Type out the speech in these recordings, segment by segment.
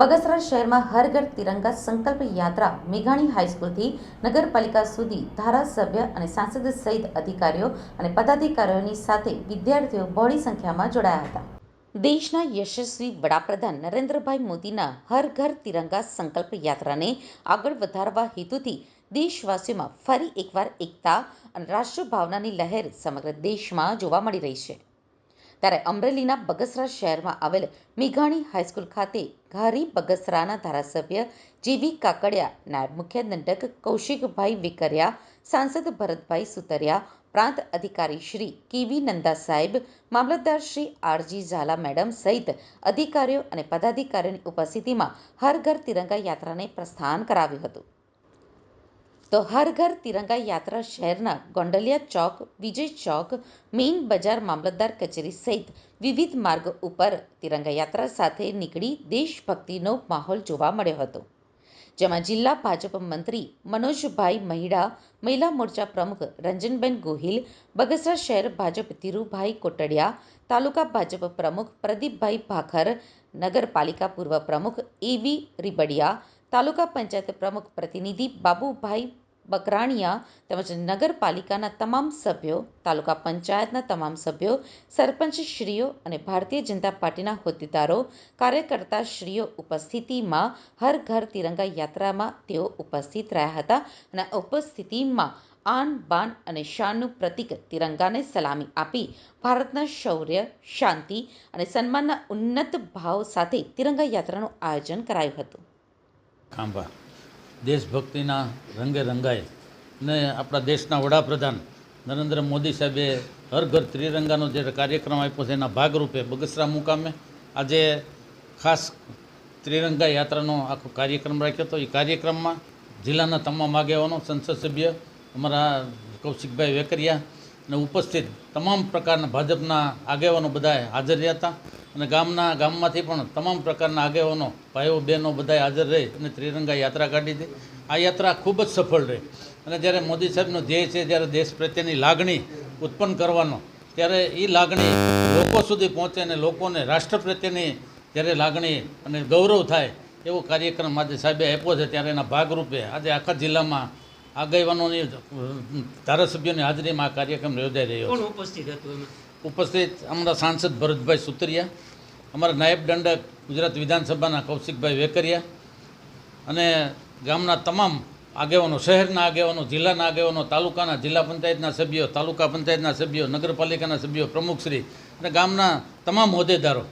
બગસરા શહેરમાં હર તિરંગા સંકલ્પ યાત્રા મેઘાણી હાઈસ્કૂલથી નગરપાલિકા સુધી ધારાસભ્ય અને સાંસદ સહિત અધિકારીઓ અને પદાધિકારીઓની સાથે વિદ્યાર્થીઓ બહોળી સંખ્યામાં જોડાયા હતા. દેશના યશસ્વી વડાપ્રધાન નરેન્દ્રભાઈ મોદીના હર ઘર તિરંગા સંકલ્પ યાત્રાને આગળ વધારવા હેતુથી દેશવાસીઓમાં ફરી એકવાર એકતા અને રાષ્ટ્રભાવનાની લહેર સમગ્ર દેશમાં જોવા મળી રહી છે. ત્યારે અમરેલીના બગસરા શહેરમાં આવેલ મેઘાણી હાઈસ્કૂલ ખાતે ઘારી બગસરાના ધારાસભ્ય જીવી કાકડિયા, નાયબ મુખ્ય દંડક કૌશિકભાઈ વિકરિયા, સાંસદ ભરતભાઈ સુતરિયા, પ્રાંત અધિકારી શ્રી કેવી નંદા સાહેબ, મામલતદાર શ્રી આરજી ઝાલા મેડમ સહિત અધિકારીઓ અને પદાધિકારીઓની ઉપસ્થિતિમાં હર ઘર તિરંગા યાત્રાને પ્રસ્થાન કરાવ્યું હતું. તો હર ઘર તિરંગા યાત્રા શહેરના ગોંડલિયા ચોક, વિજય ચોક, મેઇન બજાર મામલતદાર કચેરી સહિત વિવિધ માર્ગ ઉપર તિરંગા યાત્રા સાથે નીકળી દેશભક્તિનો માહોલ જોવા મળ્યો હતો. જેમાં જિલ્લા ભાજપ મંત્રી મનોજભાઈ મહિડા, મહિલા મોરચા પ્રમુખ રંજનબેન ગોહિલ, બગસરા શહેર ભાજપ ધીરુભાઈ કોટડિયા, તાલુકા ભાજપ પ્રમુખ પ્રદીપભાઈ ભાખર, નગરપાલિકા પૂર્વ પ્રમુખ એવી રીબડિયા તાલુકા પંચાયત પ્રમુખ પ્રતિનિધિ બાબુભાઈ બકરાણિયા તેમજ નગરપાલિકાના તમામ સભ્યો, તાલુકા પંચાયતના તમામ સભ્યો, સરપંચશ્રીઓ અને ભારતીય જનતા પાર્ટીના હોદ્દેદારો કાર્યકર્તા શ્રીઓ ઉપસ્થિતિમાં હર ઘર તિરંગા યાત્રામાં તેઓ ઉપસ્થિત રહ્યા હતા અને ઉપસ્થિતિમાં આન, બાન અને શાનનું પ્રતીક તિરંગાને સલામી આપી ભારતના શૌર્ય, શાંતિ અને સન્માનના ઉન્નત ભાવ સાથે તિરંગા યાત્રાનું આયોજન કરાયું હતું. ખાંભા. દેશભક્તિના રંગે રંગાય. ને આપણા દેશના વડાપ્રધાન નરેન્દ્ર મોદી સાહેબે હર ઘર ત્રિરંગાનો જે કાર્યક્રમ આપ્યો છે, એના ભાગરૂપે બગસરા મુકામે આજે ખાસ ત્રિરંગા યાત્રાનો આખો કાર્યક્રમ રાખ્યો હતો. એ કાર્યક્રમમાં જિલ્લાના તમામ આગેવાનો, સંસદ સભ્ય, અમારા કૌશિકભાઈ વેકરિયા અને ઉપસ્થિત તમામ પ્રકારના ભાજપના આગેવાનો બધા હાજર રહ્યા હતા. અને ગામના ગામમાંથી પણ તમામ પ્રકારના આગેવાનો, ભાઈઓ, બહેનો બધા હાજર રહી અને ત્રિરંગા યાત્રા કાઢી હતી. આ યાત્રા ખૂબ જ સફળ રહી. અને જ્યારે મોદી સાહેબનો ધ્યેય છે, જ્યારે દેશ પ્રત્યેની લાગણી ઉત્પન્ન કરવાનો, ત્યારે એ લાગણી લોકો સુધી પહોંચે અને લોકોને રાષ્ટ્ર પ્રત્યેની જ્યારે લાગણી અને ગૌરવ થાય, એવો કાર્યક્રમ આજે સાહેબે આપ્યો છે. ત્યારે એના ભાગરૂપે આજે આખા જિલ્લામાં આગેવાનોની ધારાસભ્યોની હાજરીમાં આ કાર્યક્રમ યોજાઈ રહ્યો ઉપસ્થિત હતું ઉપસ્થિત અમારા સાંસદ ભરતભાઈ સુતરિયા, અમારા નાયબ દંડક ગુજરાત વિધાનસભાના કૌશિકભાઈ વેકરિયા અને ગામના તમામ આગેવાનો, શહેરના આગેવાનો, જિલ્લાના આગેવાનો, તાલુકાના જિલ્લા પંચાયતના સભ્યો, તાલુકા પંચાયતના સભ્યો, નગરપાલિકાના સભ્યો, પ્રમુખશ્રી અને ગામના તમામ હોદ્દેદારો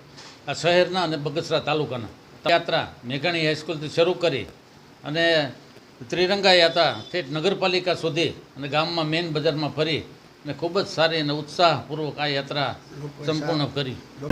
આ શહેરના અને બગસરા તાલુકાના. યાત્રા મેઘાણી હાઈસ્કૂલથી શરૂ કરી અને ત્રિરંગા યાત્રા ઠેઠ નગરપાલિકા સુધી અને ગામમાં મેઇન બજારમાં ફરી અને ખૂબ જ સારી અને ઉત્સાહપૂર્વક આ યાત્રા સંપૂર્ણ કરી.